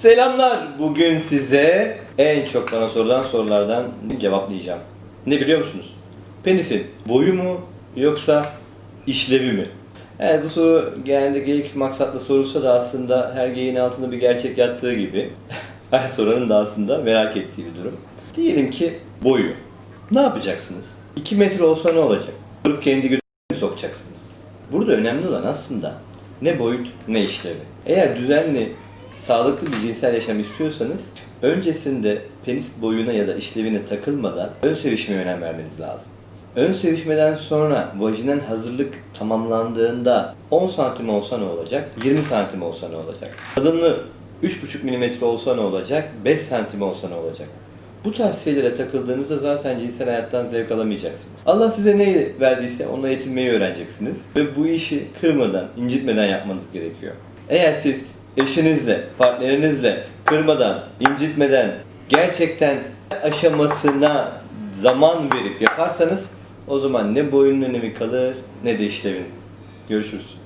Selamlar. Bugün size en çok bana sorulan sorulardan cevaplayacağım. Ne biliyor musunuz? Penisin boyu mu yoksa işlevi mi? Evet bu soru genelde geyik maksatlı sorulsa da aslında her geyiğin altında bir gerçek yattığı gibi her soranın da aslında merak ettiği bir durum. Diyelim ki boyu. Ne yapacaksınız? 2 metre olsa ne olacak? Durup kendi götünü sokacaksınız? Burada önemli olan aslında ne boyut ne işlevi. Eğer düzenli, sağlıklı bir cinsel yaşam istiyorsanız öncesinde penis boyuna ya da işlevine takılmadan ön sevişmeye önem vermeniz lazım. Ön sevişmeden sonra vajinal hazırlık tamamlandığında 10 santim olsa ne olacak? 20 santim olsa ne olacak? Kadınlı 3,5 mm olsa ne olacak? 5 santim olsa ne olacak? Bu tarz şeylere takıldığınızda zaten cinsel hayattan zevk alamayacaksınız. Allah size ne verdiyse onunla yetinmeyi öğreneceksiniz. Ve bu işi kırmadan, incitmeden yapmanız gerekiyor. Eğer siz eşinizle, partnerinizle kırmadan, incitmeden gerçekten aşamasına zaman verip yaparsanız o zaman ne boyunun önemi kalır ne de işlevin. Görüşürüz.